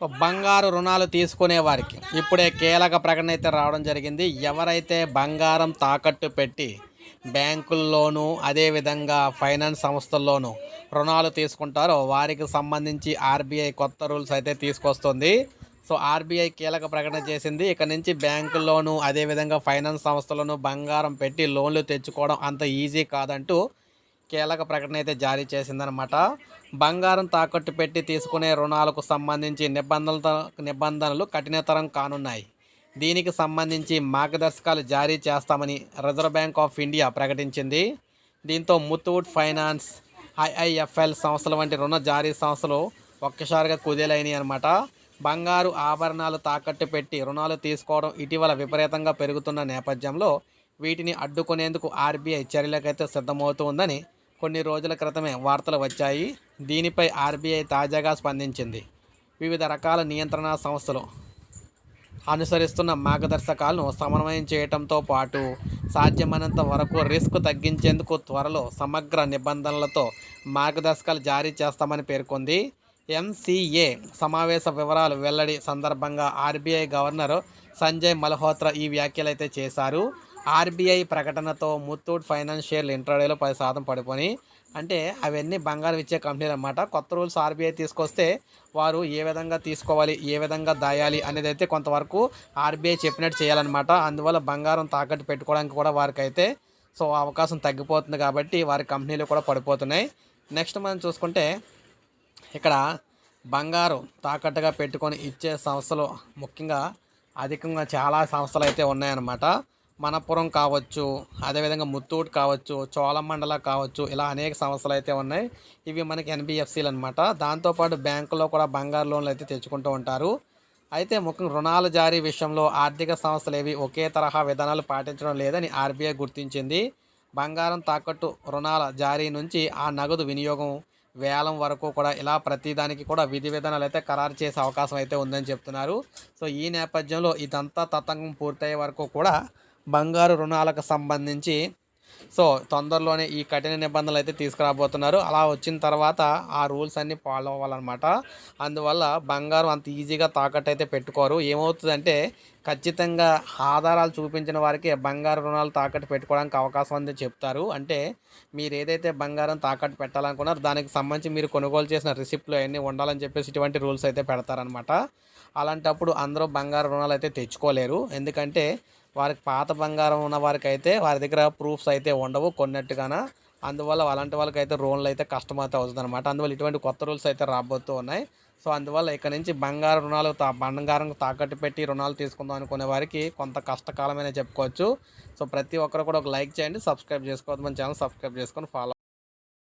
బంగారు రుణాలు తీసుకునే వారికి ఇప్పుడే కీలక ప్రకటన అయితే రావడం జరిగింది. ఎవరైతే బంగారం తాకట్టు పెట్టి బ్యాంకుల్లోనూ అదేవిధంగా ఫైనాన్స్ సంస్థల్లోనూ రుణాలు తీసుకుంటారో వారికి సంబంధించి ఆర్బీఐ కొత్త రూల్స్ అయితే తీసుకొస్తుంది. సో ఆర్బీఐ కీలక ప్రకటన చేసింది. ఇక నుంచి బ్యాంకుల్లోనూ అదేవిధంగా ఫైనాన్స్ సంస్థలను బంగారం పెట్టి లోన్లు తెచ్చుకోవడం అంత ఈజీ కాదంటూ కీలక ప్రకటన అయితే జారీ చేసిందనమాట బంగారం తాకట్టు పెట్టి తీసుకునే రుణాలకు సంబంధించి నిబంధనలతో నిబంధనలు కఠినతరం కానున్నాయి. దీనికి సంబంధించి మార్గదర్శకాలు జారీ చేస్తామని రిజర్వ్ బ్యాంక్ ఆఫ్ ఇండియా ప్రకటించింది. దీంతో ముత్తూట్ ఫైనాన్స్ ఐఐఎఫ్ఎల్ సంస్థల వంటి రుణ జారీ సంస్థలు ఒక్కసారిగా కుదేలైనవి అనమాట బంగారు ఆభరణాలు తాకట్టు పెట్టి రుణాలు తీసుకోవడం ఇటీవల విపరీతంగా పెరుగుతున్న నేపథ్యంలో వీటిని అడ్డుకునేందుకు ఆర్బీఐ చర్యలకైతే సిద్ధమవుతుందని కొన్ని రోజుల క్రితమే వార్తలు వచ్చాయి. దీనిపై ఆర్బీఐ తాజాగా స్పందించింది. వివిధ రకాల నియంత్రణ సంస్థలు అనుసరిస్తున్న మార్గదర్శకాలను సమన్వయం చేయటంతో పాటు సాధ్యమైనంత వరకు రిస్క్ తగ్గించేందుకు త్వరలో సమగ్ర నిబంధనలతో మార్గదర్శకాలు జారీ చేస్తామని పేర్కొంది. ఎంసీఏ సమావేశ వివరాలు వెల్లడి సందర్భంగా ఆర్బీఐ గవర్నర్ సంజయ్ మల్హోత్రా ఈ వ్యాఖ్యలైతే చేశారు. ఆర్బీఐ ప్రకటనతో ముత్తూట్ ఫైనాన్షియల్ ఇంట్రాడేలో పది శాతం పడిపోయి అంటే అవన్నీ బంగారం ఇచ్చే కంపెనీలు అన్నమాట. కొత్త రూల్స్ ఆర్బీఐ తీసుకొస్తే వారు ఏ విధంగా తీసుకోవాలి ఏ విధంగా దాయాలి అనేది అయితే కొంతవరకు ఆర్బీఐ చెప్పినట్టు చేయాలన్నమాట. అందువల్ల బంగారం తాకట్టు పెట్టుకోవడానికి కూడా వారికైతే సో అవకాశం తగ్గిపోతుంది కాబట్టి వారి కంపెనీలు కూడా పడిపోతున్నాయి. నెక్స్ట్ మనం చూసుకుంటే ఇక్కడ బంగారు తాకట్టుగా పెట్టుకొని ఇచ్చే సంస్థలు ముఖ్యంగా అధికంగా చాలా సంస్థలు అయితే ఉన్నాయన్నమాట. మనపురం కావచ్చు అదేవిధంగా ముత్తూట్ కావచ్చు చోళమండల కావచ్చు ఇలా అనేక సంస్థలు అయితే ఉన్నాయి. ఇవి మనకి ఎన్బిఎఫ్సీలు అనమాట దాంతోపాటు బ్యాంకులో కూడా బంగారు లోన్లు అయితే తెచ్చుకుంటూ ఉంటారు. అయితే ముఖ్యంగా రుణాల జారీ విషయంలో ఆర్థిక సంస్థలు ఏవి ఒకే తరహా విధానాలు పాటించడం లేదని ఆర్బీఐ గుర్తించింది. బంగారం తాకట్టు రుణాల జారీ నుంచి ఆ నగదు వినియోగం వేలం వరకు కూడా ఇలా ప్రతిదానికి కూడా విధి విధానాలు అయితే ఖరారు చేసే అవకాశం అయితే ఉందని చెప్తున్నారు. సో ఈ నేపథ్యంలో ఇదంతా తతంగం పూర్తయ్యే వరకు కూడా బంగారు రుణాలకు సంబంధించి. సో తొందరలోనే ఈ కఠిన నిబంధనలు అయితే తీసుకురాబోతున్నారు. అలా వచ్చిన తర్వాత ఆ రూల్స్ అన్నీ ఫాలో అవ్వాలన్నమాట. అందువల్ల బంగారం అంత ఈజీగా తాకట్టు అయితే పెట్టుకోరు. ఏమవుతుందంటే ఖచ్చితంగా ఆధారాలు చూపించిన వారికి బంగారు రుణాలు తాకట్టు పెట్టుకోవడానికి అవకాశం ఉంది చెప్తారు. అంటే మీరు ఏదైతే బంగారం తాకట్టు పెట్టాలనుకున్నారో దానికి సంబంధించి మీరు కొనుగోలు చేసిన రిసిప్ట్లు అవన్నీ ఉండాలని చెప్పేసి ఇటువంటి రూల్స్ అయితే పెడతారనమాట అలాంటప్పుడు అందరూ బంగారు రుణాలు అయితే తెచ్చుకోలేరు. ఎందుకంటే వారికి పాత బంగారం ఉన్న వారికి అయితే వారి దగ్గర ప్రూఫ్స్ అయితే ఉండవు కొన్నట్టుగాన. అందువల్ల అలాంటి వాళ్ళకి అయితే లోన్లు అయితే కష్టం అయితే అవుతుంది అనమాట అందువల్ల ఇటువంటి కొత్త రూల్స్ అయితే రాబోతూ ఉన్నాయి. సో అందువల్ల ఇక్కడ నుంచి బంగారు రుణాలు తా బంగారం తాకట్టు పెట్టి రుణాలు తీసుకుందాం అనుకునే వారికి కొంత కష్టకాలమైన చెప్పుకోవచ్చు. సో ప్రతి ఒక్కరు కూడా ఒక లైక్ చేయండి సబ్స్క్రైబ్ చేసుకోవద్దు మన ఛానల్ సబ్స్క్రైబ్ చేసుకొని ఫాలో